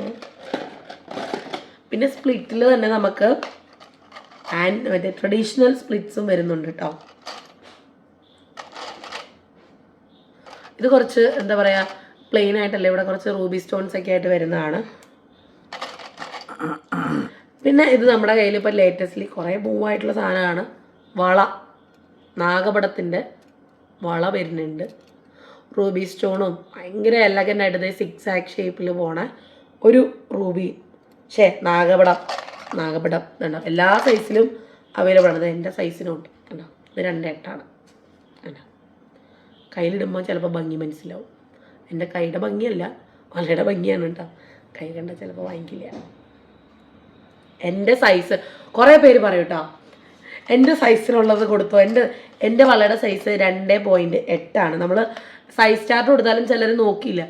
പിന്നെ സ്പ്ലിറ്റിൽ തന്നെ നമുക്ക് ആൻഡ് മറ്റേ ട്രഡീഷണൽ സ്പ്ലിറ്റ്സും വരുന്നുണ്ട് കേട്ടോ ഇത് കുറച്ച് എന്താ പറയുക പ്ലെയിൻ ആയിട്ടല്ല ഇവിടെ കുറച്ച് റൂബി സ്റ്റോൺസ് ഒക്കെ ആയിട്ട് വരുന്നതാണ്. പിന്നെ ഇത് നമ്മുടെ കയ്യിൽ ഇപ്പോൾ ലേറ്റസ്റ്റ്ലി കുറേ പൂവായിട്ടുള്ള സാധനമാണ് വള. നാഗപടത്തിന്റെ വള വരുന്നുണ്ട്. റൂബി സ്റ്റോണും ഭയങ്കര എലഗന്റ് ഇത് സിക്സ് ആക്ക് ഷേപ്പിൽ പോണ ഒരു റൂബി ഷേ നാഗപടം. നാഗപടം ഇതുണ്ടോ? എല്ലാ സൈസിലും അവൈലബിൾ ആണ്. ഇത് എന്റെ സൈസിനും ഉണ്ട് കണ്ടോ? ഇത് രണ്ട് എട്ടാണ്. കണ്ടോ? കയ്യിലിടുമ്പോൾ ചിലപ്പോൾ ഭംഗി മനസ്സിലാവും. എന്റെ കൈയുടെ ഭംഗിയല്ല. വളയുടെ ഭംഗിയാണ് കേട്ടോ. കൈ കണ്ട ചിലപ്പോൾ വാങ്ങിക്കില്ല. എന്റെ സൈസ് കുറേ പേര് പറയും കേട്ടോ എന്റെ സൈസിനുള്ളത് കൊടുത്തു. എന്റെ എന്റെ വളയുടെ സൈസ് രണ്ട് പോയിന്റ് എട്ടാണ് നമ്മൾ സൈസ് ചാർട്ട് കൊടുത്താലും ചിലർ നോക്കിയില്ല.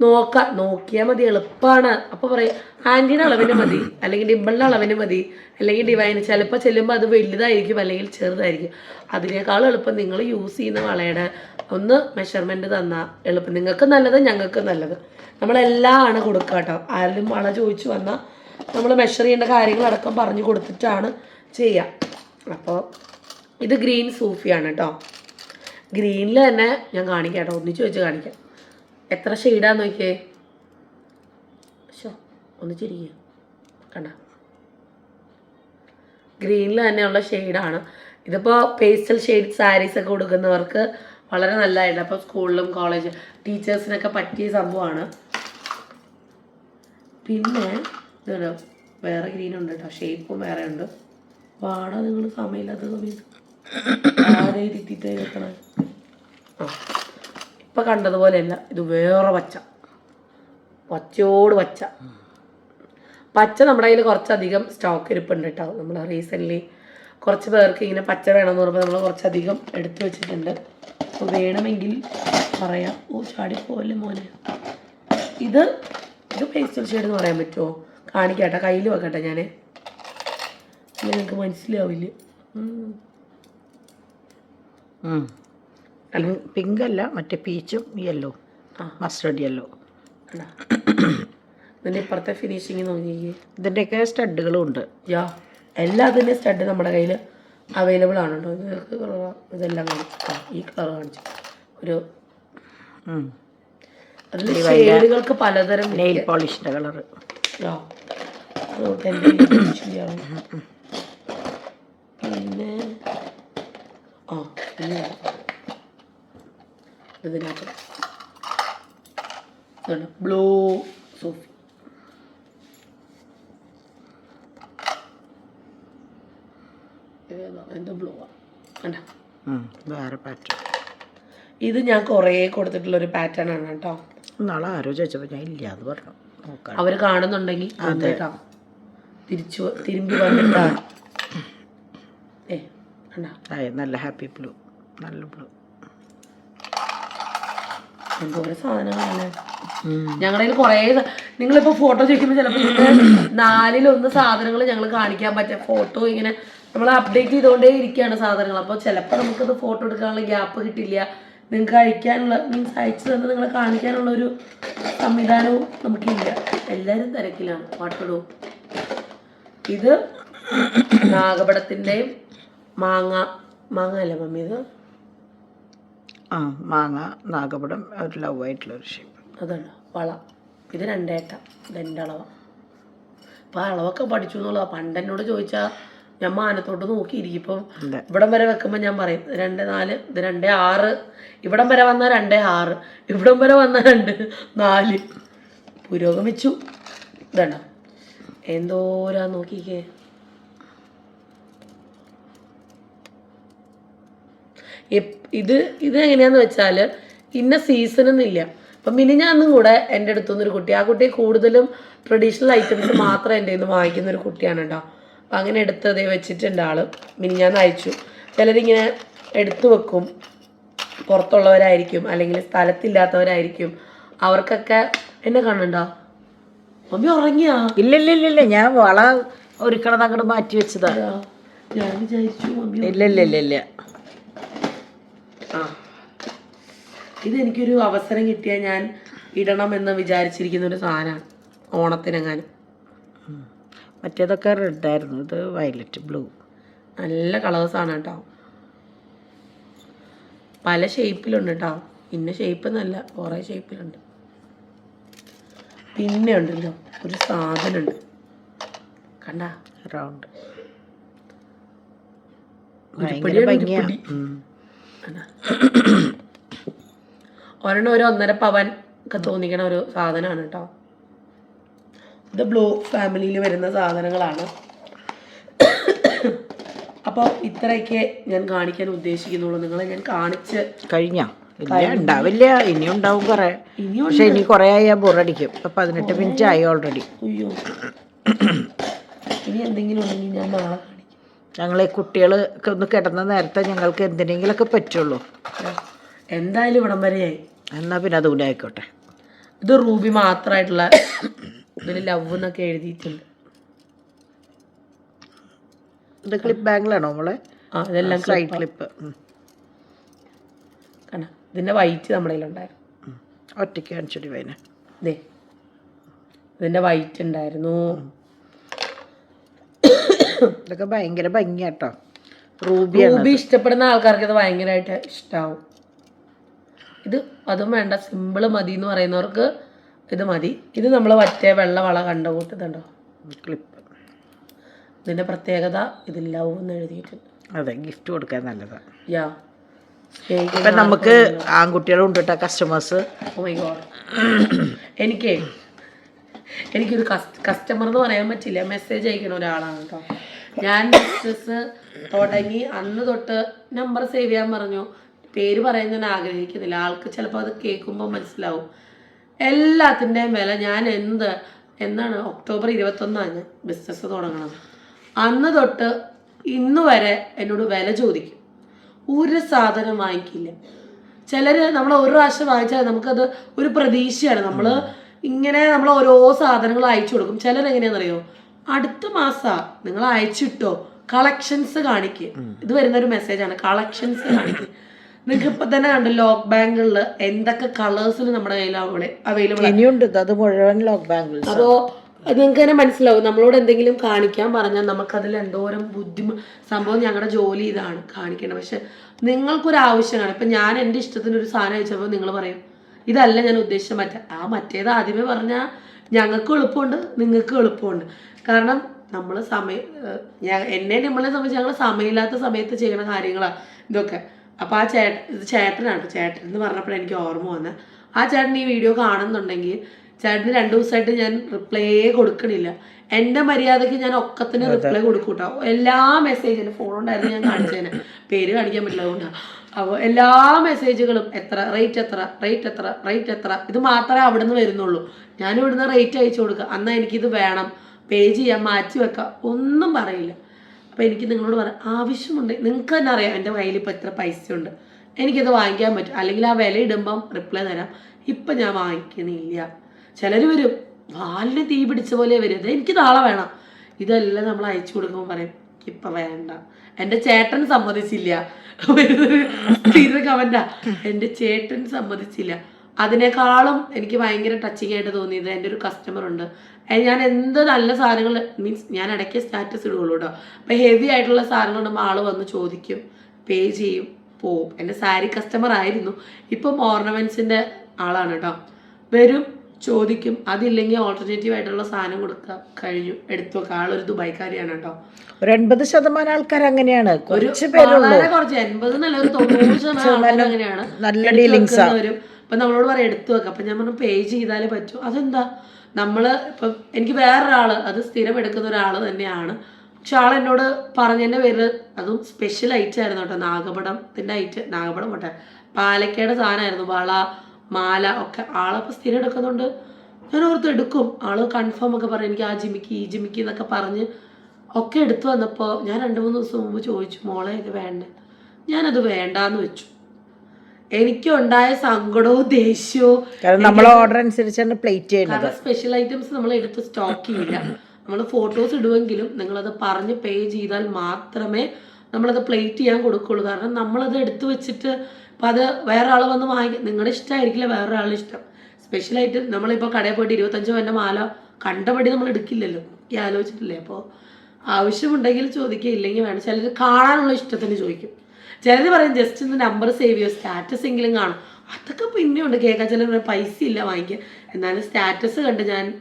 നോക്ക നോക്കിയാൽ മതി എളുപ്പമാണ് അപ്പോൾ പറയും ആന്റിയുടെ അളവിന് മതി അല്ലെങ്കിൽ ഡിമ്പിളിന്റെ അളവിന് മതി അല്ലെങ്കിൽ ഡിവൈന്. ചിലപ്പോൾ ചെല്ലുമ്പോൾ അത് വലുതായിരിക്കും അല്ലെങ്കിൽ ചെറുതായിരിക്കും. അതിനേക്കാൾ എളുപ്പം നിങ്ങൾ യൂസ് ചെയ്യുന്ന വളയുടെ ഒന്ന് മെഷർമെന്റ് തന്നാൽ എളുപ്പം. നിങ്ങൾക്ക് നല്ലത് ഞങ്ങൾക്ക് നല്ലത്. നമ്മളെല്ലാം ആണ് കൊടുക്കുക കേട്ടോ ആരെങ്കിലും വള ചോദിച്ചു വന്നാൽ നമ്മൾ മെഷർ ചെയ്യേണ്ട കാര്യങ്ങളടക്കം പറഞ്ഞു കൊടുത്തിട്ടാണ് ചെയ്യുക അപ്പോൾ ഇത് ഗ്രീൻ സൂഫിയാണ് കേട്ടോ ഗ്രീനിൽ തന്നെ ഞാൻ കാണിക്കാം കേട്ടോ ഒന്നിച്ച് വെച്ച് കാണിക്കാം. എത്ര ഷെയ്ഡാന്ന് നോക്കിയേ? ഒന്നിച്ചിരിക്കുക ഒന്ന് ചിരിക്കുക കണ്ട? ഗ്രീനിൽ തന്നെയുള്ള ഷെയ്ഡാണ് ഇതിപ്പോൾ പേസ്റ്റൽ ഷെയ്ഡ് സാരീസ് ഒക്കെ കൊടുക്കുന്നവർക്ക് വളരെ നല്ലതായിട്ട് അപ്പോൾ സ്കൂളിലും കോളേജ് ടീച്ചേഴ്സിനൊക്കെ പറ്റിയ സംഭവമാണ് പിന്നെ ഇതുണ്ടോ. വേറെ ഗ്രീൻ ഉണ്ട് കേട്ടോ ഷേപ്പും വേറെ ഉണ്ട്. വാടാ നിങ്ങൾ സമയമില്ലാത്ത സമയത്ത്. ആരെ ഇരുത്തിട്ട് വെക്കണേ ഇപ്പം കണ്ടതുപോലെയല്ല ഇത് വേറെ പച്ച. പച്ചയോട് പച്ച. പച്ച നമ്മുടെ കയ്യിൽ കുറച്ചധികം സ്റ്റോക്ക് ഇരിപ്പുണ്ട് കേട്ടോ നമ്മൾ റീസെന്റ്ലി കുറച്ച് പേർക്ക് ഇങ്ങനെ പച്ച വേണമെന്ന് പറയുമ്പോൾ നമ്മൾ കുറച്ചധികം എടുത്തു വെച്ചിട്ടുണ്ട്. അപ്പോൾ വേണമെങ്കിൽ പറയാം. ഓ പോലെ മോനെ? ഇത് ഇത് പേസ്റ്റൽ ഷെയ്ഡ് എന്ന് പറയാൻ പറ്റുമോ കാണിക്കട്ടെ കയ്യിൽ വെക്കട്ടെ ഞാൻ നിങ്ങൾക്ക് മനസ്സിലാവില്ല. പിങ്ക് അല്ല മറ്റേ പീച്ചും യെല്ലോ. മസ്റ്റർഡ് യെല്ലോ ഇതിന്റെ ഇപ്പുറത്തെ ഫിനിഷിങ് നോക്കിയേ ഇതിന്റെയൊക്കെ സ്റ്റഡുകളും ഉണ്ട്. യാ എല്ലാത്തിന്റെ സ്റ്റഡ് നമ്മുടെ കയ്യിൽ അവൈലബിൾ ആണ് കേട്ടോ നിങ്ങൾക്ക് ഇതെല്ലാം കാണിച്ചു ഈ കളർ കാണിച്ചു. ഒരു. അതിൽ ഷെയ്ഡുകൾക്ക് പലതരം നെയിൽ പോളിഷിന്റെ കളർ യാ. കയ്യിൽ ശരിയാണ് പിന്നെ ആ പിന്നെ ഇതിനകത്ത് ബ്ലൂ സോഫി. എന്തോ ബ്ലൂ ആ. കണ്ട? വേറെ പാറ്റേൺ ഇത് ഞാൻ കുറേ കൊടുത്തിട്ടുള്ള ഒരു പാറ്റേൺ ആണ് കേട്ടോ. നാളെ ആരോ ചോദിച്ചപ്പോൾ ഞാൻ ഇല്ല അത് പറഞ്ഞു. നോക്കാം. അവർ കാണുന്നുണ്ടെങ്കിൽ കേട്ടോ തിരിച്ചു തിരുമ്പി വന്നിട്ടാ. ഏ നല്ല ഹാപ്പി ബ്ലൂ. നല്ല ബ്ലൂ. എന്തോരം സാധനങ്ങളല്ലേ ഞങ്ങളുടെ കയ്യിൽ കുറേ നിങ്ങളിപ്പോൾ ഫോട്ടോ ചോദിക്കുമ്പോൾ ചിലപ്പോൾ നാലിലൊന്ന് സാധനങ്ങൾ ഞങ്ങൾ കാണിക്കാൻ പറ്റും ഫോട്ടോ ഇങ്ങനെ നമ്മൾ അപ്ഡേറ്റ് ചെയ്തുകൊണ്ടേ ഇരിക്കുകയാണ് സാധനങ്ങൾ അപ്പോൾ ചിലപ്പോൾ നമുക്കത് ഫോട്ടോ എടുക്കാനുള്ള ഗ്യാപ്പ് കിട്ടില്ല. നിങ്ങൾക്ക് അയക്കാനുള്ള മീൻസ് അയച്ചു തന്നെ നിങ്ങളെ കാണിക്കാനുള്ള ഒരു സംവിധാനവും നമുക്കില്ല. എല്ലാവരും തിരക്കിലാണ്. പാട്ടിടും. ഇത് നാഗപടത്തിന്റെയും മാങ്ങ മാങ്ങ അല്ലേ മമ്മി ഇത്? ആ മാങ്ങ നാഗപടം ഒരു ലവ് ആയിട്ടുള്ള ഒരു ഷേപ്പ് അതാണ് വള. ഇത് രണ്ടേട്ട രണ്ടളവ അപ്പം അളവൊക്കെ പഠിച്ചു എന്നുള്ളതാ. പണ്ട് എന്നോട് ചോദിച്ചാൽ ഞാൻ മാനത്തോട്ട് നോക്കിയിരിക്കും ഇപ്പം ഇവിടം വരെ വെക്കുമ്പോൾ ഞാൻ പറയും രണ്ട് നാല് ഇത് രണ്ടേ ആറ്. ഇവിടം വരെ വന്നാൽ രണ്ടേ ആറ്. ഇവിടം വരെ വന്നാൽ രണ്ട് നാല്. പുരോഗമിച്ചു. ഇതണ്ട. എന്തോരാ നോക്കിക്കേ ഇത് ഇത് എങ്ങനെയാന്ന് വെച്ചാൽ ഇന്ന സീസൺ എന്നില്ല അപ്പം മിനിഞ്ഞാന്നും കൂടെ എന്റെ അടുത്തു നിന്നൊരു കുട്ടി. ആ കുട്ടി കൂടുതലും ട്രഡീഷണൽ ഐറ്റംസ് മാത്രം എന്റെ നിന്ന് വാങ്ങിക്കുന്ന ഒരു കുട്ടിയാണ് കേട്ടോ അപ്പം അങ്ങനെ എടുത്തതേ വെച്ചിട്ടുണ്ട് ആൾ മിനിഞ്ഞാന്ന് അയച്ചു. ചിലരിങ്ങനെ എടുത്തു വെക്കും. പുറത്തുള്ളവരായിരിക്കും അല്ലെങ്കിൽ സ്ഥലത്തില്ലാത്തവരായിരിക്കും. അവർക്കൊക്കെ എന്നെ കാണണ്ടോ മമ്മി ഉറങ്ങിയാ? ഇല്ലില്ലില്ല ഇല്ല ഇല്ല ഇല്ല ഞാൻ വള ഒരുക്കണത് അങ്ങോട്ട് മാറ്റി വെച്ചതാ. ഞാൻ വിചാരിച്ചു മമ്മി ആ. ഇതെനിക്കൊരു അവസരം കിട്ടിയാൽ ഞാൻ ഇടണമെന്ന് വിചാരിച്ചിരിക്കുന്ന ഒരു സാധനമാണ് ഓണത്തിനെങ്ങാനും മറ്റേതൊക്കെ റെഡായിരുന്നു. ഇത് വയലറ്റ് ബ്ലൂ. നല്ല കളേഴ്സാണ് കേട്ടോ. പല ഷേപ്പിലുണ്ട് കേട്ടോ. ഇന്ന ഷേപ്പ് എന്നല്ല കുറേ ഷേപ്പിലുണ്ട് പിന്നെ ഉണ്ടല്ലോ ഒരു സാധനമുണ്ട്. കണ്ട? റൗണ്ട്. ഒരെണ്ണം ഒരു ഒന്നര പവൻ ഒക്കെ തോന്നിക്കണ ഒരു സാധനമാണ് കേട്ടോ. ഇത് ബ്ലൂ ഫാമിലിയിൽ വരുന്ന സാധനങ്ങളാണ്. അപ്പോൾ ഇത്രയൊക്കെ ഞാൻ കാണിക്കാൻ ഉദ്ദേശിക്കുന്നുള്ളൂ. നിങ്ങളെ ഞാൻ കാണിച്ച് കഴിഞ്ഞോ? ഇല്ല ഉണ്ടാവില്ല. ഇനിയും ഉണ്ടാവും കുറെ. പക്ഷെ ഇനി കുറെ ആയാൽ ബോറടിക്കും. ഇപ്പൊ പതിനെട്ട് മിനിറ്റ് ആയി ഓൾറെഡി അയ്യോ. ഇനി എന്തെങ്കിലും ഉണ്ടെങ്കിൽ ഞാൻ നാളെ ഞങ്ങളെ ഞങ്ങൾ ഒന്ന് കിടന്ന നേരത്തെ ഞങ്ങൾക്ക് എന്തിനെങ്കിലൊക്കെ പറ്റുള്ളൂ. എന്തായാലും ഇവിടം വരെയായി എന്നാ പിന്നെ അതുകൂടെ ആയിക്കോട്ടെ. ഇത് റൂബി മാത്രമായിട്ടുള്ള ഇതിൽ ലവ് എന്നൊക്കെ എഴുതിയിട്ടുണ്ട്. ഇത് ക്ലിപ്പ് ബാങ്കിലാണോ നമ്മളെ ആ ഇതെല്ലാം സൈഡ് ക്ലിപ്പ് ഇതിന്റെ വൈറ്റ് നമ്മുടെ കയ്യിലുണ്ടായിരുന്നു. ഒറ്റയ്ക്ക് കാണിച്ചിട്ട് വൈന ദേ. ഇതിന്റെ വൈറ്റ് ഉണ്ടായിരുന്നു. ഇതൊക്കെ ഭയങ്കര ഭംഗിയാട്ടോ. റൂബി റൂബി ഇഷ്ടപ്പെടുന്ന ആൾക്കാർക്ക് ഇത് ഭയങ്കരമായിട്ട് ഇഷ്ടമാവും ഇത് അതും വേണ്ട സിമ്പിൾ മതി എന്ന് പറയുന്നവർക്ക് ഇത് മതി. ഇത് നമ്മൾ മറ്റേ വെള്ള വള കണ്ട കൂട്ടുന്നുണ്ടോ ക്ലിപ്പ് ഇതിന്റെ പ്രത്യേകത ഇത് ലവ് എന്ന് എഴുതിയിട്ടുണ്ട്. അതെ ഗിഫ്റ്റ് കൊടുക്കാൻ നല്ലതാണ് യാ ഇപ്പം നമുക്ക് ആൺകുട്ടികളും ഉണ്ട് കേട്ടോ കസ്റ്റമേഴ്സ് ഗോഡ് എനിക്ക് എനിക്കൊരു കസ്റ്റമർ എന്ന് പറയാൻ പറ്റില്ല. മെസ്സേജ് അയക്കുന്ന ഒരാളാണ് കേട്ടോ ഞാൻ ബിസിനസ് തുടങ്ങി. അന്ന് തൊട്ട് നമ്പർ സേവ് ചെയ്യാൻ പറഞ്ഞു. പേര് പറയാൻ ഞാൻ ആഗ്രഹിക്കുന്നില്ല. ആൾക്ക് ചിലപ്പോൾ അത് കേൾക്കുമ്പോൾ മനസ്സിലാവും. എല്ലാത്തിന്റെയും വില ഞാൻ എന്ത് എന്നാണ് ഒക്ടോബർ ഇരുപത്തൊന്നാണ് ബിസിനസ് തുടങ്ങണം അന്ന് തൊട്ട് ഇന്ന് വരെ എന്നോട് വില ചോദിക്കും. ഒരു സാധനം വാങ്ങിക്കില്ല. ചിലർ നമ്മൾ ഒരു പ്രാവശ്യം വാങ്ങിച്ചാൽ നമുക്കത് ഒരു പ്രതീക്ഷയാണ്. നമ്മൾ ഇങ്ങനെ നമ്മൾ ഓരോ സാധനങ്ങൾ അയച്ചു കൊടുക്കും. ചിലർ എങ്ങനെയാണെന്നറിയോ? അടുത്ത മാസാ നിങ്ങൾ അയച്ചിട്ടോ കളക്ഷൻസ് കാണിക്കുക ഇത് വരുന്ന ഒരു മെസ്സേജാണ് കളക്ഷൻസ് കാണിക്കുക നിങ്ങൾക്ക് ഇപ്പൊ തന്നെ കണ്ടു ലോക്ക് ബാങ്കുകളിൽ എന്തൊക്കെ കളേഴ്സിൽ നമ്മുടെ കയ്യിൽ അവൈലബിൾ ഇനിയുണ്ട് അത് മുഴുവൻ ലോക്ക് അപ്പോൾ നിങ്ങൾക്ക് തന്നെ മനസ്സിലാവും. നമ്മളോട് എന്തെങ്കിലും കാണിക്കാൻ പറഞ്ഞാൽ നമുക്കതിൽ എന്തോരം ബുദ്ധിമുട്ട് സംഭവം ഞങ്ങളുടെ ജോലി ഇതാണ് കാണിക്കേണ്ടത്. പക്ഷെ നിങ്ങൾക്കൊരു ആവശ്യമാണ്. ഇപ്പം ഞാൻ എന്റെ ഇഷ്ടത്തിന് ഒരു സാധനം അയച്ചപ്പോൾ നിങ്ങൾ പറയും ഇതല്ല ഞാൻ ഉദ്ദേശിച്ച മറ്റേ ആ മറ്റേത് ആദ്യമേ പറഞ്ഞാൽ ഞങ്ങൾക്ക് എളുപ്പമുണ്ട് നിങ്ങൾക്ക് എളുപ്പമുണ്ട്. കാരണം നമ്മൾ സമയം എന്നെ നമ്മളെ സംബന്ധിച്ച് ഞങ്ങൾ സമയമില്ലാത്ത സമയത്ത് ചെയ്യുന്ന കാര്യങ്ങളാണ് ഇതൊക്കെ. അപ്പോൾ ആ ചേട്ടൻ ഇത് ചേട്ടനാണ് ചേട്ടൻ എന്ന് പറഞ്ഞപ്പോൾ എനിക്ക് ഓർമ്മ വന്നത്. ആ ചേട്ടൻ ഈ വീഡിയോ കാണുന്നുണ്ടെങ്കിൽ ചേട്ടന് രണ്ടു ദിവസമായിട്ട് ഞാൻ റിപ്ലൈ കൊടുക്കണില്ല. എന്റെ മര്യാദയ്ക്ക് ഞാൻ ഒക്കത്തിന് റിപ്ലൈ കൊടുക്കൂട്ടോ. കേട്ടോ എല്ലാ മെസ്സേജിനും ഫോൺ ഉണ്ടായിരുന്നു ഞാൻ കാണിച്ചേനെ. പേര് കാണിക്കാൻ പറ്റില്ല അതുകൊണ്ടാണ് അപ്പോൾ എല്ലാ മെസ്സേജുകളും എത്ര റേറ്റ് എത്ര റേറ്റ് എത്ര റേറ്റ് എത്ര ഇത് മാത്രമേ അവിടുന്ന് വരുന്നുള്ളൂ. ഞാൻ ഇവിടുന്ന് റേറ്റ് അയച്ചു കൊടുക്കുക അന്നാ എനിക്കിത് വേണം. പേ ചെയ്യാം മാറ്റി വെക്കാം. ഒന്നും പറയില്ല. അപ്പോൾ എനിക്ക് നിങ്ങളോട് പറയാം ആവശ്യമുണ്ട്. നിങ്ങൾക്ക് തന്നെ അറിയാം എന്റെ കയ്യിൽ ഇപ്പോൾ എത്ര പൈസ ഉണ്ട് എനിക്കത് വാങ്ങിക്കാൻ പറ്റും. അല്ലെങ്കിൽ ആ വില ഇടുമ്പം റിപ്ലൈ തരാം. ഇപ്പം ഞാൻ വാങ്ങിക്കണില്ല. ചിലർ വരും വാലിന് തീ പിടിച്ച പോലെ വരും എനിക്ക് നാളെ വേണം. ഇതെല്ലാം നമ്മൾ അയച്ചു കൊടുക്കുമ്പോൾ പറയും ഇപ്പം വേണ്ട. എന്റെ ചേട്ടൻ സമ്മതിച്ചില്ല. വരുന്നൊരു എന്റെ എന്റെ ചേട്ടൻ സമ്മതിച്ചില്ല. അതിനേക്കാളും എനിക്ക് ഭയങ്കര ടച്ചിങ് ആയിട്ട് തോന്നിയത് എന്റെ ഒരു കസ്റ്റമർ ഉണ്ട്. ഞാൻ എന്ത് നല്ല സാധനങ്ങൾ മീൻസ് ഞാൻ ഇടയ്ക്ക് സ്റ്റാറ്റസ് ഇടുകയുള്ളൂ കേട്ടോ. അപ്പം ഹെവി ആയിട്ടുള്ള സാധനങ്ങൾ നമ്മൾ ആൾ വന്ന് ചോദിക്കും പേ ചെയ്യും പോവും. എന്റെ സാരി കസ്റ്റമർ ആയിരുന്നു. ഇപ്പം ഓർണമെന്റ്സിന്റെ ആളാണ് കേട്ടോ. വരും ചോദിക്കും. അതില്ലെങ്കിൽ ഓൾട്ടർനേറ്റീവ് ആയിട്ടുള്ള സാധനം കൊടുക്കുക കഴിഞ്ഞു. എടുത്തു വെക്കുക ആളൊരു ദുബായ്ക്കാരിയാണ് കേട്ടോ. ഒരു എൺപത് ശതമാനം ആൾക്കാർ അങ്ങനെയാണ്. കുറച്ച് വളരെ കുറച്ച്. എൺപത് എന്നല്ല ഒരു തൊണ്ണൂറ് ശതമാനം അങ്ങനെയാണ്. നല്ല ഡീലിങ്സാ നമ്മളോട് പറയാം എടുത്തു വെക്കാം. അപ്പൊ ഞാൻ പറഞ്ഞു പേ ചെയ്താലേ പറ്റൂ. അതെന്താ? നമ്മൾ ഇപ്പം എനിക്ക് വേറൊരാൾ അത് സ്ഥിരം എടുക്കുന്ന ഒരാൾ തന്നെയാണ്. പക്ഷെ ആൾ എന്നോട് പറഞ്ഞതിന്റെ പേര് അതും സ്പെഷ്യൽ ഐറ്റം ആയിരുന്നു കേട്ടോ. നാഗപടത്തിന്റെ ഐറ്റം നാഗപടം പോട്ടെ. പാലക്കയുടെ സാധനമായിരുന്നു. വള മാല ഒക്കെ ആളപ്പോൾ സ്ഥിരം എടുക്കുന്നുണ്ട്. ഞാൻ ഓർത്ത് എടുക്കും. ആൾ കൺഫേം ഒക്കെ പറയും എനിക്ക് ആ ജിമിക്ക് ഈ ജിമിക്ക് എന്നൊക്കെ പറഞ്ഞ് ഒക്കെ എടുത്തു വന്നപ്പോൾ ഞാൻ രണ്ട് മൂന്ന് ദിവസം മുമ്പ് ചോദിച്ചു മോളെ ഇത് വേണ്ടേ? ഞാനത് വേണ്ടാന്ന് വെച്ചു. എനിക്കുണ്ടായ സങ്കടവും ദേഷ്യവും നമ്മൾ ഓർഡർ അനുസരിച്ചാണ് പ്ലേറ്റ് ചെയ്യുന്നത്. സ്പെഷ്യൽ ഐറ്റംസ് നമ്മൾ എടുത്ത് സ്റ്റോക്ക് ചെയ്യില്ല. നമ്മൾ ഫോട്ടോസ് ഇടുമെങ്കിലും നിങ്ങളത് പറഞ്ഞ് പേ ചെയ്താൽ മാത്രമേ നമ്മളത് പ്ലേറ്റ് ചെയ്യാൻ കൊടുക്കുള്ളൂ. കാരണം നമ്മളത് എടുത്തു വെച്ചിട്ട് അപ്പം അത് വേറെ ആൾ വന്ന് വാങ്ങിക്കും. നിങ്ങളുടെ ഇഷ്ടമായിരിക്കില്ല വേറെ ആളുടെ ഇഷ്ടം. സ്പെഷ്യൽ ആയിട്ട് നമ്മളിപ്പോൾ കടയിൽ പോയിട്ട് ഇരുപത്തഞ്ച് പവന്റെ മാല കണ്ടപടി നമ്മൾ എടുക്കില്ലല്ലോ. ഈ ആലോചിച്ചിട്ടില്ലേ? അപ്പോൾ ആവശ്യമുണ്ടെങ്കിൽ ചോദിക്കുക ഇല്ലെങ്കിൽ വേണം ചിലർ കാണാനുള്ള ഇഷ്ടത്തിന് ചോദിക്കും. ചിലർ പറയും ജസ്റ്റ് ഒന്ന് നമ്പർ സേവ് ചെയ്യുക സ്റ്റാറ്റസ് എങ്കിലും കാണും. അതൊക്കെ പിന്നെ ഉണ്ട് കേൾക്കാൻ ചില പൈസ ഇല്ല വാങ്ങിക്കുക എന്നാലും സ്റ്റാറ്റസ് കണ്ട് ഞാൻ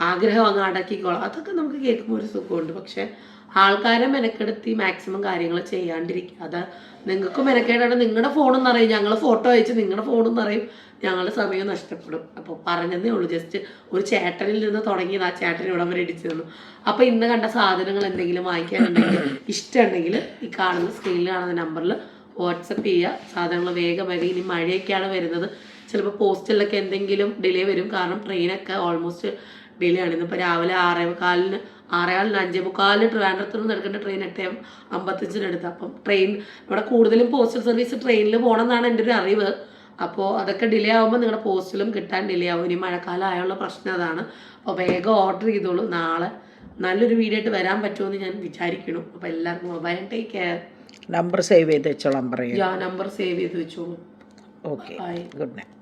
ആഗ്രഹം അങ്ങ് അടക്കിക്കോളാം. അതൊക്കെ നമുക്ക് കേൾക്കുമ്പോൾ ഒരു സുഖമുണ്ട്. പക്ഷെ ആൾക്കാരെ മെനക്കെടുത്തി മാക്സിമം കാര്യങ്ങൾ ചെയ്യാണ്ടിരിക്കുക. അത് നിങ്ങൾക്ക് മെനക്കേടാണ്. നിങ്ങളുടെ ഫോണെന്ന് അറിയും ഞങ്ങൾ ഫോട്ടോ അയച്ച് നിങ്ങളുടെ ഫോണെന്ന് അറിയും ഞങ്ങളുടെ സമയം നഷ്ടപ്പെടും. അപ്പോൾ പറഞ്ഞതേ ഉള്ളൂ. ജസ്റ്റ് ഒരു ചേട്ടനിൽ നിന്ന് തുടങ്ങി ആ ചേട്ടൻ ഇവിടം വരെ ഇടിച്ചു തന്നു. അപ്പോൾ ഇന്ന് കണ്ട സാധനങ്ങൾ എന്തെങ്കിലും വാങ്ങിക്കാനുണ്ടെങ്കിൽ ഇഷ്ടമുണ്ടെങ്കിൽ ഈ കാണുന്ന സ്ക്രീനിൽ കാണുന്ന നമ്പറിൽ വാട്സപ്പ് ചെയ്യുക. സാധനങ്ങൾ വേഗം വേഗം ഇനി മഴയൊക്കെയാണ് വരുന്നത്. ചിലപ്പോൾ പോസ്റ്റിലൊക്കെ എന്തെങ്കിലും ഡിലേ വരും. കാരണം ട്രെയിനൊക്കെ ഓൾമോസ്റ്റ് ഡിലേ ആണ്. ഇന്നിപ്പോൾ രാവിലെ ആറേ മുക്കാലിന് ആറേകാലിന് അഞ്ചേ മുക്കാലിന് ട്രിവാൻഡ്രത്ത് നിന്ന് എടുക്കേണ്ട ട്രെയിൻ എട്ടേ അമ്പത്തഞ്ചിന് എടുത്ത് അപ്പം ട്രെയിൻ ഇവിടെ കൂടുതലും പോസ്റ്റൽ സർവീസ് ട്രെയിനിൽ പോകണമെന്നാണ് എന്റെ ഒരു അറിവ്. അപ്പോൾ അതൊക്കെ ഡിലേ ആകുമ്പോൾ നിങ്ങളുടെ പോസ്റ്റലും കിട്ടാൻ ഡിലേ ആവും. ഇനി മഴക്കാലം ആയുള്ള പ്രശ്നം അതാണ്. അപ്പോൾ വേഗം ഓർഡർ ചെയ്തോളൂ. നാളെ നല്ലൊരു വീഡിയോ ആയിട്ട് വരാൻ പറ്റുമെന്ന് ഞാൻ വിചാരിക്കുന്നു അപ്പോൾ എല്ലാവർക്കും mobile take care number save ചെയ്ത് വെച്ചോളാം പറയാം. നമ്പർ സേവ് ചെയ്ത് വെച്ചോളൂ. Okay good night